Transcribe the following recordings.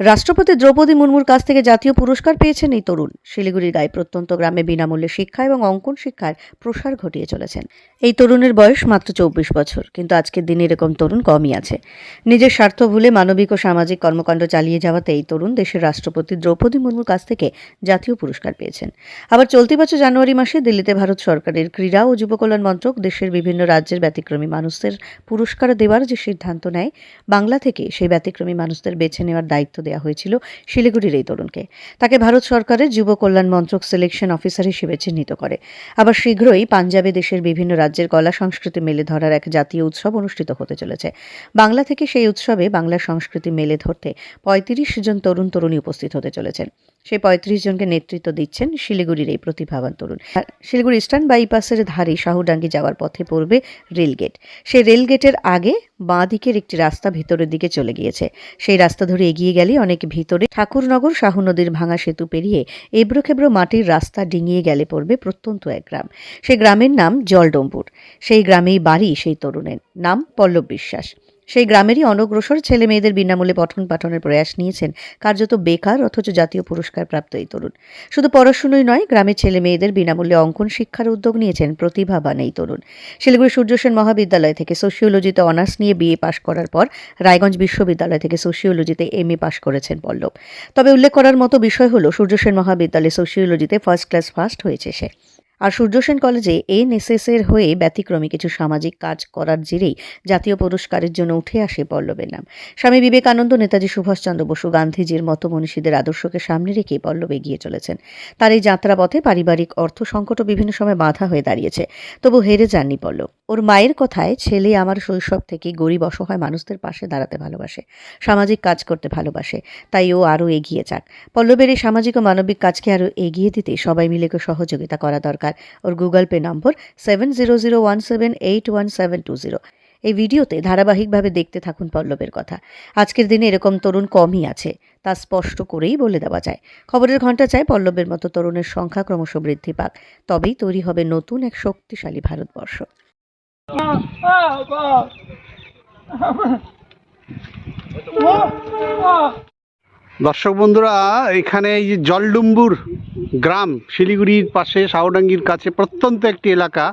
রাষ্ট্রপতি দ্রৌপদী মুর্মুর কাছ থেকে জাতীয় পুরস্কার পেয়েছেন এই তরুণ। শিলিগুড়ির গায়ে প্রত্যন্ত গ্রামে বিনামূল্যে শিক্ষা এবং অঙ্কন শিক্ষার প্রসার ঘটিয়ে চলেছেন। এই তরুণের বয়স মাত্র চব্বিশ বছর, কিন্তু আজকের দিনে এরকম তরুণ কমই আছে। নিজের স্বার্থ ভুলে মানবিক ও সামাজিক কর্মকাণ্ড চালিয়ে যাওয়াতে এই তরুণ দেশের রাষ্ট্রপতি দ্রৌপদী মুর্মুর কাছ থেকে জাতীয় পুরস্কার পেয়েছেন। আবার চলতি বছর জানুয়ারি মাসে দিল্লিতে ভারত সরকারের ক্রীড়া ও যুব কল্যাণ মন্ত্রক দেশের বিভিন্ন রাজ্যের ব্যতিক্রমী মানুষদের পুরস্কার দেওয়ার যে সিদ্ধান্ত নেয়, বাংলা থেকে সেই ব্যতিক্রমী মানুষদের বেছে নেওয়ার দায়িত্ব দেওয়া হয়েছিল শিলিগুড়ির এই তরুণকে। তাকে ভারত সরকারের যুব কল্যাণ মন্ত্রক সিলেকশন অফিসার হিসেবে চিহ্নিত করে। আবার শীঘ্রই পাঞ্জাবে দেশের বিভিন্ন রাজ্যের কলা সংস্কৃতি মেলে ধরার এক জাতীয় উৎসব অনুষ্ঠিত হতে চলেছে। বাংলা থেকে সেই উৎসবে বাংলা সংস্কৃতি মেলে ধরতে পঁয়ত্রিশ জন তরুণ তরুণী উপস্থিত হতে চলেছেন। সেই পঁয়ত্রিশ জনকে নেতৃত্ব দিচ্ছেন শিলিগুড়ির এই প্রতিভাবান তরুণ। শিলিগুড়ি ইস্টার্ন বাইপাসের ধারে শাহুডাঙ্গি যাওয়ার পথে পড়বে রেলগেট। সেই রেলগেটের আগে বাঁ দিকের একটি রাস্তা ভেতরের দিকে চলে গিয়েছে। সেই রাস্তা ধরে এগিয়ে গেলে অনেক ভিতরে ঠাকুরনগর শাহু নদীর ভাঙা সেতু পেরিয়ে এবড়ো খেবড়ো মাটির রাস্তা ডিঙিয়ে গেলে পড়বে প্রত্যন্ত এক গ্রাম। সেই গ্রামের নাম জলডম্বুর। সেই গ্রামেই বাড়ি সেই তরুণের। নাম পল্লব বিশ্বাস। সেই গ্রামেরই অনগ্রসর ছেলে মেয়েদের বিনামূল্যে পঠন পাঠনের প্রয়াস নিয়েছেন কার্যত বেকার অথচ জাতীয় পুরস্কার প্রাপ্ত এই তরুণ। শুধু পড়াশুনোই নয়, গ্রামের ছেলে মেয়েদের বিনামূল্যে অঙ্কন শিক্ষার উদ্যোগ নিয়েছেন প্রতিভাবান এই তরুণ। শিলিগুড়ি সূর্যসেন মহাবিদ্যালয় থেকে সোশিওলজিতে অনার্স নিয়ে বিএ পাশ করার পর রায়গঞ্জ বিশ্ববিদ্যালয় থেকে সোশিওলজিতে এমএ পাশ করেছেন পল্লব। তবে উল্লেখ করার মতো বিষয় হলো, সূর্যসেন মহাবিদ্যালয়ে সোশিওলজিতে ফার্স্ট ক্লাস ফার্স্ট হয়েছে সে। আর সূর্যসেন কলেজে এনএসএস এর হয়ে ব্যতিক্রমী কিছু সামাজিক কাজ করার জেরেই জাতীয় পুরস্কারের জন্য উঠে আসে পল্লবের নাম। স্বামী বিবেকানন্দ, নেতাজি সুভাষচন্দ্র বসু, গান্ধীজির মতো মনীষীদের আদর্শকে সামনে রেখে পল্লব এগিয়ে চলেছেন। তার এই যাত্রাপথে পারিবারিক অর্থ সংকটও বিভিন্ন সময় বাধা হয়ে দাঁড়িয়েছে, তবু হেরে যাননি পল্লব। ওর মায়ের কথায় ছেলে আমার শৈশব থেকে গরিব, অসহায় মানুষদের পাশে দাঁড়াতে ভালোবাসে, সামাজিক কাজ করতে ভালোবাসে, তাই ও আরও এগিয়ে যাক। পল্লবের এই সামাজিক ও মানবিক কাজকে আরও এগিয়ে দিতে সবাই মিলে সহযোগিতা করা দরকার। ওর Google pay number seven zero zero one seven eight one seven two zero এই ভিডিওতে ধারাবাহিকভাবে দেখতে থাকুন পল্লবের কথা। আজকের দিনে এরকম তরুণ কমই আছে, তা স্পষ্ট করেই বলে দেওয়া যায়। খবরের ঘণ্টা চায় পল্লবের মতো তরুণের সংখ্যা ক্রমশ বৃদ্ধি পাক, তবেই তৈরি হবে নতুন এক শক্তিশালী ভারতবর্ষ। দর্শক বন্ধুরা, এখানে এই যে জলডুম্বুর গ্রাম, শিলিগুড়ির পাশে সাউডাঙ্গির কাছে প্রত্যন্ত একটি এলাকা,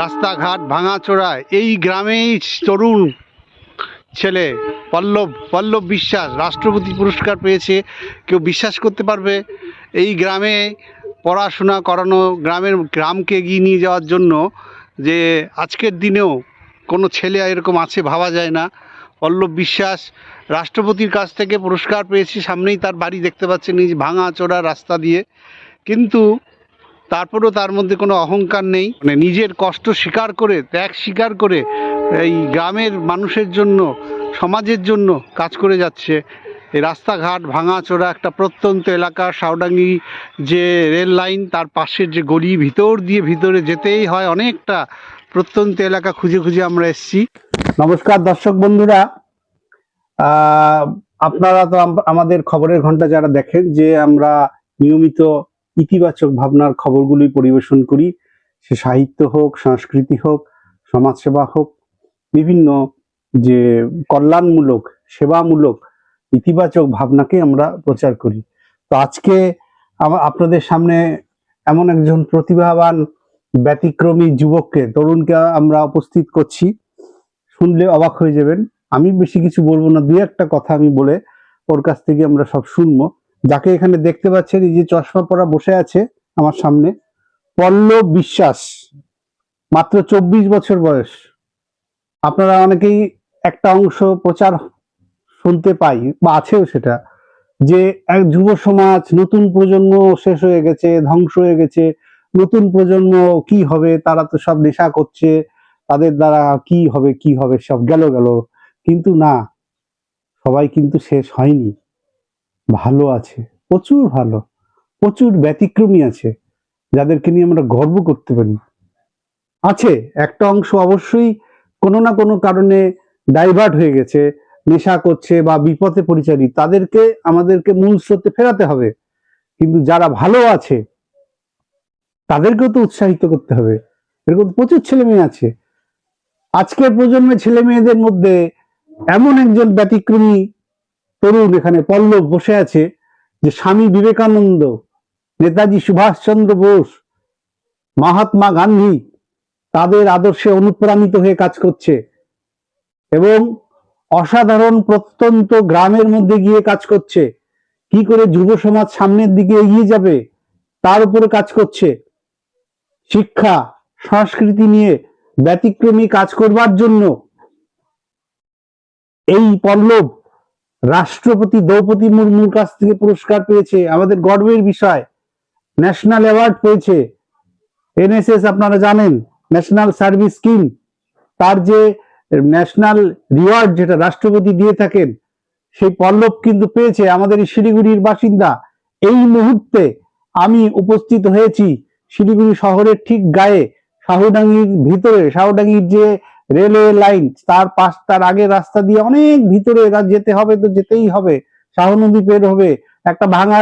রাস্তাঘাট ভাঙাচোরা। এই গ্রামেই তরুণ ছেলে পল্লব পল্লব বিশ্বাস রাষ্ট্রপতি পুরস্কার পেয়েছে। কেউ বিশ্বাস করতে পারবে, এই গ্রামে পড়াশোনা করানো, গ্রামের, গ্রামকে এগিয়ে নিয়ে যাওয়ার জন্য যে আজকের দিনেও কোনো ছেলে এরকম আছে ভাবা যায় না। পল্লব বিশ্বাস, রাষ্ট্রপতির কাছ থেকে পুরস্কার পেয়েছি, সামনেই তার বাড়ি দেখতে পাচ্ছেন, এই ভাঙা চোরা রাস্তা দিয়ে। কিন্তু তারপরেও তার মধ্যে কোনো অহংকার নেই। মানে নিজের কষ্ট স্বীকার করে, ত্যাগ স্বীকার করে এই গ্রামের মানুষের জন্য, সমাজের জন্য কাজ করে যাচ্ছে। এই রাস্তাঘাট, ভাঙাচোরা একটা প্রত্যন্ত এলাকা সাউডাঙ্গি যে রেল লাইন, তার পাশের যে গলি, ভিতর দিয়ে ভিতরে যেতেই হয় অনেকটা প্রত্যন্ত এলাকা খুঁজে খুঁজে আমরা এসেছি। নমস্কার দর্শক বন্ধুরা। আপনারা তো আমাদের খবরের ঘণ্টা যারা দেখেন, যে আমরা নিয়মিত ইতিবাচক ভাবনার খবরগুলি পরিবেশন করি, সে সাহিত্য হোক, সংস্কৃতি হোক, সমাজসেবা হোক, বিভিন্ন যে কল্যাণমূলক, সেবামূলক ইতিবাচক ভাবনাকে আমরা প্রচার করি। তো আজকে আপনাদের সামনে এমন একজন প্রতিভাবান, ব্যতিক্রমী যুবককে, তরুণকে আমরা উপস্থিত করছি। শুনলে অবাক হয়ে যাবেন। আমি বেশি কিছু বলব না, দু একটা কথা আমি বলে ওর কাছ থেকে আমরা সব শুনব। যাকে এখানে দেখতে পাচ্ছেন, এই যে চশমা পরা বসে আছে আমার সামনে, পল্লব বিশ্বাস, মাত্র চব্বিশ বছর বয়স। আপনারা অনেকেই একটা অংশ প্রচার শুনতে পাই বা আছেও সেটা, যে এক যুব সমাজ নতুন প্রজন্ম শেষ হয়ে গেছে, ধ্বংস হয়ে গেছে, নতুন প্রজন্ম কি হবে, তারা তো সব নেশা করছে, তাদের দ্বারা কি হবে কি হবে, সব গেল গেল। কিন্তু না, সবাই কিন্তু শেষ হয়নি। ভালো আছে, প্রচুর ভালো, প্রচুর ব্যতিক্রমী আছে, যাদেরকে নিয়ে আমরা গর্ব করতে পারি। আছে, একটা অংশ অবশ্যই কোনো না কোনো কারণে ডাইভার্ট হয়ে গেছে নেশা করছে বা বিপথে পরিচালিত তাদেরকে, আমাদেরকে মূল স্রোতে ফেরাতে হবে। কিন্তু যারা ভালো আছে, তাদেরকেও তো উৎসাহিত করতে হবে। এরকম প্রচুর ছেলে মেয়ে আছে। আজকের প্রজন্মের ছেলে মেয়েদের মধ্যে এমন একজন ব্যতিক্রমী তরুণ এখানে পল্লব বসে আছে, যে স্বামী বিবেকানন্দ, নেতাজি সুভাষচন্দ্র বোস, মহাত্মা গান্ধী, তাদের আদর্শে অনুপ্রাণিত হয়ে কাজ করছে। এবং অসাধারণ প্রত্যন্ত গ্রামের মধ্যে গিয়ে কাজ করছে। কি করে যুব সমাজ সামনের দিকে এগিয়ে যাবে, তার উপরে কাজ করছে। শিক্ষা, সংস্কৃতি নিয়ে ব্যতিক্রমী কাজ করবার জন্য এই পল্লব রাষ্ট্রপতি দ্রৌপদী মুর্মুর কাছ থেকে পুরস্কার পেয়েছে। আমাদের গর্বের বিষয়, ন্যাশনাল অ্যাওয়ার্ড পেয়েছে। এনএসএস আপনারা জানেন, ন্যাশনাল সার্ভিস স্কিম, তার যে ন্যাশনাল রিওয়ার্ড যেটা রাষ্ট্রপতি দিয়ে থাকেন, সেই পল্লব কিন্তু পেয়েছে আমাদের শিলিগুড়ির বাসিন্দা। এই মুহূর্তে আমি উপস্থিত হয়েছি শিলিগুড়ি শহরের ঠিক গায়ে, শাহুডাঙ্গির ভিতরে। শাহুডাঙ্গির যে রেলওয়ে লাইন তার পাশ, তার আগে রাস্তা দিয়ে অনেক ভিতরে যেতে হবে তো যেতেই হবে। শাহ নদী পের হবে, একটা ভাঙা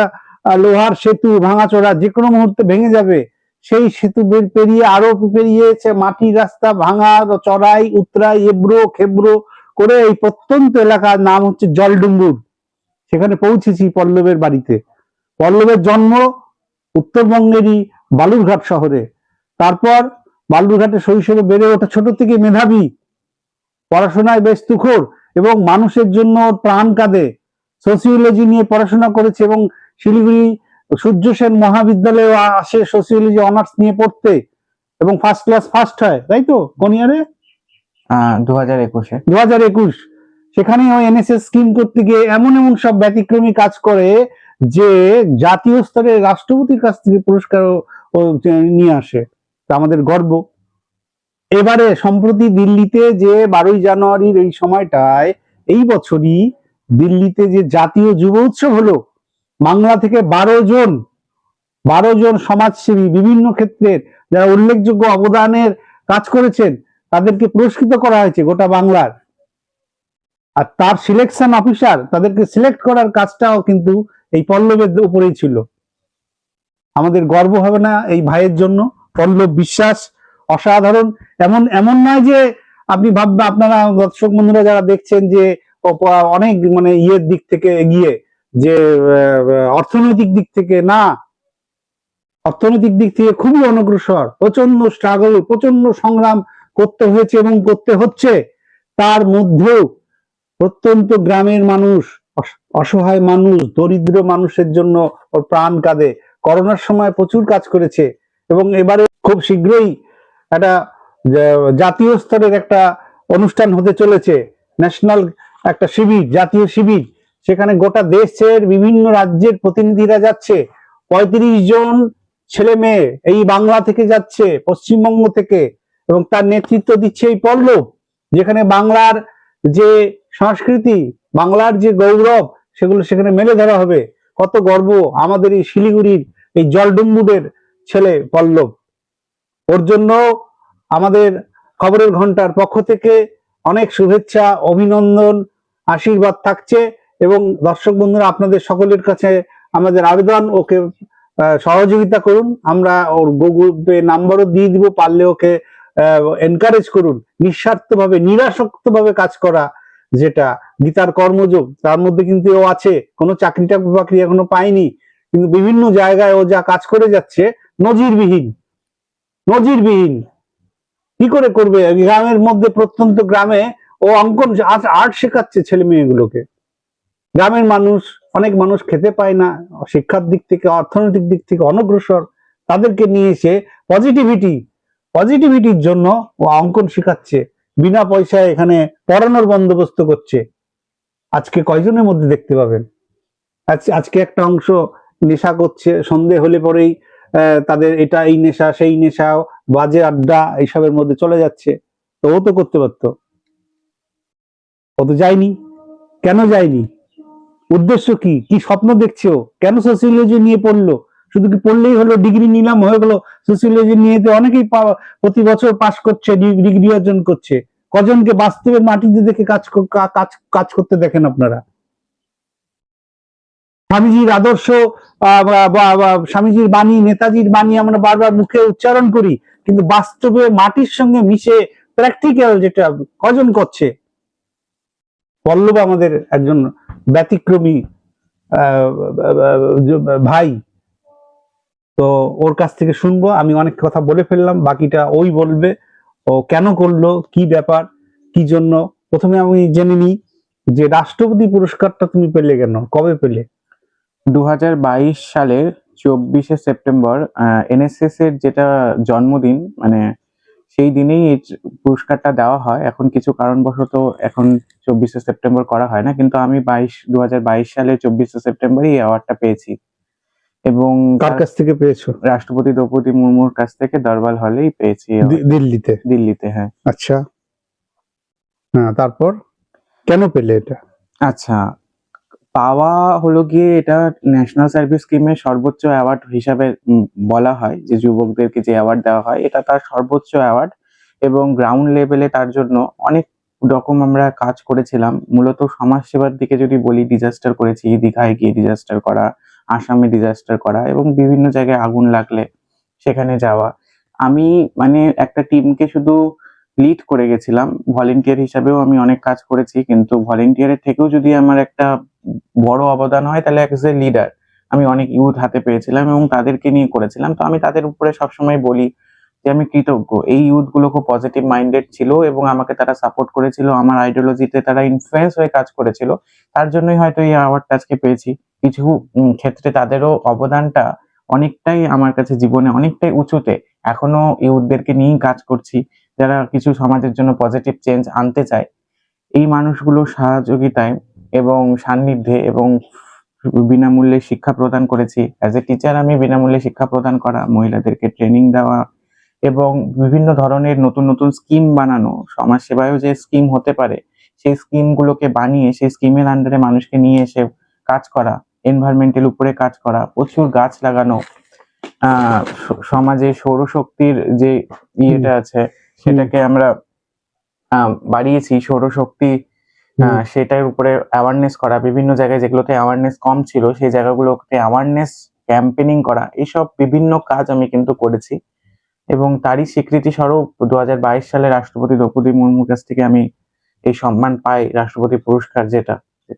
লোহার সেতু, ভাঙাচোরা, যে কোনো মুহূর্তে ভেঙে যাবে। সেই সেতু পেরিয়ে আরও পেরিয়েছে মাটির রাস্তা ভাঙা, চড়াই, উতরাই, এবড়ো, খেবড়ো করে এই প্রত্যন্ত এলাকার নাম হচ্ছে জলডুম্বুর সেখানে পৌঁছেছি পল্লবের বাড়িতে। পল্লবের জন্ম উত্তরবঙ্গেরই বালুরঘাট শহরে। তারপর বালুরঘাটে শৈশবে বেড়ে ওঠা ছোট থেকে মেধাবী, পড়াশোনায় বেশ তুখোর এবং মানুষের জন্য প্রাণ কাঁদে। সোসিওলজি নিয়ে পড়াশোনা করেছে এবং শিলিগুড়ি সূর্য সেন মহাবিদ্যালয়ে আসে সোসিওলজি অনার্স নিয়ে পড়তে এবং ফার্স্ট ক্লাস ফার্স্ট হয় তাই তো? কোন ইয়ারে দু হাজার একুশে। দু হাজার একুশ। সেখানে ওই এনএসএস স্কিম করতে গিয়ে এমন এমন সব ব্যতিক্রমী কাজ করে যে জাতীয় স্তরে রাষ্ট্রপতির কাছ থেকে পুরস্কার নিয়ে আসে। তা আমাদের গর্ব। এবারে সম্প্রতি দিল্লিতে যে বারোই জানুয়ারির এই সময়টায় এই বছরই দিল্লিতে যে জাতীয় যুব উৎসব হলো বাংলা থেকে বারো জন বারো জন সমাজসেবী বিভিন্ন ক্ষেত্রের যারা উল্লেখযোগ্য অবদানের কাজ করেছেন, তাদেরকে পুরস্কৃত করা হয়েছে গোটা বাংলার। আর তার সিলেকশন অফিসার তাদেরকে সিলেক্ট করার কাজটাও কিন্তু এই পল্লবের উপরেই ছিল। আমাদের গর্ব হবে না এই ভাইয়ের জন্য। পল্লব বিশ্বাস অসাধারণ। এমন এমন নয় যে আপনি ভাববেন আপনারা দর্শক বন্ধুরা যারা দেখছেন যে অনেক মানে ইয়ের দিক থেকে এগিয়ে যে অর্থনৈতিক দিক থেকে না, অর্থনৈতিক দিক থেকে খুবই অনগ্রসর প্রচণ্ড স্ট্রাগল প্রচণ্ড সংগ্রাম করতে হয়েছে এবং করতে হচ্ছে। তার মধ্যেও প্রত্যন্ত গ্রামের মানুষ, অস- অসহায় মানুষ, দরিদ্র মানুষের জন্য ওর প্রাণ কাঁদে। করোনার সময় প্রচুর কাজ করেছে এবং এবারে খুব শীঘ্রই একটা জাতীয় স্তরের একটা অনুষ্ঠান হতে চলেছে। ন্যাশনাল একটা শিবির, জাতীয় শিবির। সেখানে গোটা দেশের বিভিন্ন রাজ্যের প্রতিনিধিরা যাচ্ছে। পঁয়ত্রিশ জন ছেলে মেয়ে এই বাংলা থেকে যাচ্ছে, পশ্চিমবঙ্গ থেকে, এবং তার নেতৃত্ব দিচ্ছে এই পল্লব, যেখানে বাংলার যে সংস্কৃতি, বাংলার যে গৌরব, সেগুলো সেখানে মেলে ধরা হবে। কত গর্ব আমাদের এই শিলিগুড়ির এই জলডুম্বুদের ছেলে পল্লব। ওর জন্য আমাদের খবরের ঘণ্টার পক্ষ থেকে অনেক শুভেচ্ছা, অভিনন্দন, আশীর্বাদ থাকছে। এবং দর্শক বন্ধুরা, আপনাদের সকলের কাছে আমাদের আবেদন, ওকে সহযোগিতা করুন। আমরা ওর গুগল পে নাম্বারও দিয়ে দিব, পারলে ওকে এনকারেজ করুন। নিঃস্বার্থভাবে, নিরাসক্তভাবে কাজ করা যেটা গীতার কর্মযোগ, তার মধ্যে কিন্তু ও আছে। কোনো চাকরি টাকরি বাকরি এখনও পায়নি। কিন্তু বিভিন্ন জায়গায় ও যা কাজ করে যাচ্ছে, নজিরবিহীন। নজিরবিহীন। কি করে করবে? গ্রামের মধ্যে প্রত্যন্ত গ্রামে ও অঙ্কন, আর্ট শেখাচ্ছে ছেলে মেয়েগুলোকে গ্রামের মানুষ, অনেক মানুষ খেতে পায় না, শিক্ষার দিক থেকে, অর্থনৈতিক দিক থেকে অনগ্রসর, তাদেরকে নিয়ে এসে পজিটিভিটি পজিটিভিটির জন্য ও অঙ্কন শেখাচ্ছে, বিনা পয়সায় এখানে পড়ানোর বন্দোবস্ত করছে। আজকে কয়জনের মধ্যে দেখতে পাবেন? আজ- আজকে একটা অংশ নেশা করছে, সন্ধে হলে পরেই তাদের এটা এই নেশা, সেই নেশা, বাজে আড্ডা এইসবের মধ্যে চলে যাচ্ছে। তো ও তো করতে পারতো। ও তো যায়নি। কেন যায়নি? উদ্দেশ্য কি? কি স্বপ্ন দেখছে? কেন সোসিওলজি নিয়ে পড়ল? শুধু কি পড়লেই হলো? ডিগ্রি নিলাম, হয়ে গেলো। সোসিওলজি নিয়ে তো অনেকেই প্রতি বছর পাশ করছে ডিগ্রি অর্জন করছে। কজনকে বাস্তবের মাটিতে দেখে কাজ কাজ কাজ করতে দেখেন আপনারা। স্বামীজির আদর্শ স্বামীজির বাণী, নেতাজির বাণী আমরা বারবার মুখে উচ্চারণ করি, কিন্তু বাস্তবে মাটির সঙ্গে মিশে প্র্যাকটিক্যাল যেটা কজন করছে? পল্লব আমাদের একজন ব্যতিক্রমী ভাই। তো ওর কাছ থেকে শুনব, আমি অনেক কথা বলে ফেললাম, বাকিটা ওই বলবে। ও কেন করল, কি ব্যাপার, কি জন্য? প্রথমে আমি জেনে নিই যে রাষ্ট্রপতি পুরস্কারটা তুমি পেলে কেন, কবে পেলে? দু হাজার বাইশ সালের চব্বিশে সেপ্টেম্বর এনএসএস এর যেটা জন্মদিন মানে সেই দিনেই এই পুরস্কারটা দেওয়া হয়। এখন কিছু কারণবশত এখন চব্বিশে সেপ্টেম্বর করা হয় না কিন্তু আমি বাইশ দু সালে চব্বিশে সেপ্টেম্বরই এই অ্যাওয়ার্ডটা পেয়েছি। এবং কার তার কাছ থেকে পেয়েছ? রাষ্ট্রপতি দ্রৌপদী মুর্মুর কাছ থেকে দরবার হলেই পেয়েছি দিল্লিতে? দিল্লিতে হ্যাঁ। আচ্ছা। হ্যাঁ তারপর? কেন পেলে এটা? আচ্ছা পাওয়া হলো গিয়ে এটা ন্যাশনাল সার্ভিস স্কিমের সর্বোচ্চ অ্যাওয়ার্ড হিসাবে বলা হয়, যে যুবকদেরকে যে অ্যাওয়ার্ড দেওয়া হয়, এটা তার সর্বোচ্চ অ্যাওয়ার্ড এবং গ্রাউন্ড লেভেলে তার জন্য অনেক রকম আমরা কাজ করেছিলাম। মূলত সমাজ সেবার দিকে যদি বলি ডিজাস্টার করেছি দীঘায় গিয়ে ডিজাস্টার করা, আসামে ডিজাস্টার করা এবং বিভিন্ন জায়গায় আগুন লাগলে সেখানে যাওয়া। আমি মানে একটা টিমকে শুধু লিড করে গেছিলাম। ভলেন্টিয়ার হিসাবেও আমি অনেক কাজ করেছি, কিন্তু ভলেন্টিয়ারের থেকেও যদি আমার একটা বড় অবদান হয় তাহলে অ্যাজ এ লিডার আমি অনেক ইউথ হাতে পেয়েছিলাম এবং তাদেরকে নিয়ে করেছিলাম। তো আমি তাদের উপরে সবসময় বলি যে আমি কৃতজ্ঞ। এই ইউথগুলো খুব পজিটিভ মাইন্ডেড ছিল এবং আমাকে তারা সাপোর্ট করেছিল। আমার আইডিওলজিতে তারা ইনফ্লুয়েন্স হয়ে কাজ করেছিল। তার জন্যই হয়তো এই অ্যাওয়ার্ডটা আজকে পেয়েছি। কিছু ক্ষেত্রে তাদেরও অবদানটা অনেকটাই আমার কাছে জীবনে অনেকটাই উঁচুতে এখনও ইউথদেরকে নিয়েই কাজ করছি। যারা কিছু সমাজের জন্য পজিটিভ চেঞ্জ আনতে চায়, এই মানুষগুলোর সহযোগিতায় এবং সান্নিধ্যে এবং বিনামূল্যে শিক্ষা প্রদান করেছি। অ্যাজ এ টিচার আমি বিনামূল্যে শিক্ষা প্রদান করা মহিলাদেরকে ট্রেনিং দেওয়া এবং বিভিন্ন ধরনের নতুন নতুন স্কিম বানানো। সমাজ সেবায়ও যে স্কিম হতে পারে সেই স্কিমগুলোকে বানিয়ে সেই স্কিমের আন্ডারে মানুষকে নিয়ে এসে কাজ করা এনভায়রনমেন্টের উপরে কাজ করা প্রচুর গাছ লাগানো সমাজে সৌরশক্তির যে ইয়েটা আছে সেটাকে আমরা বাড়িয়েছি। সৌরশক্তি সেটার উপরে অ্যাওয়ারনেস করা, বিভিন্ন জায়গায় যেগুলোতে অ্যাওয়ারনেস কম ছিল, সেই জায়গাগুলোতে অ্যাওয়ারনেস ক্যাম্পেনিং করা, এইসব বিভিন্ন কাজ আমি কিন্তু করেছি। এবং তারই স্বীকৃতি স্বরূপ দু হাজার বাইশ সালে রাষ্ট্রপতি দ্রৌপদী মুর্মুর কাছ থেকে আমি এই সম্মান পাই রাষ্ট্রপতি পুরস্কার যেটা।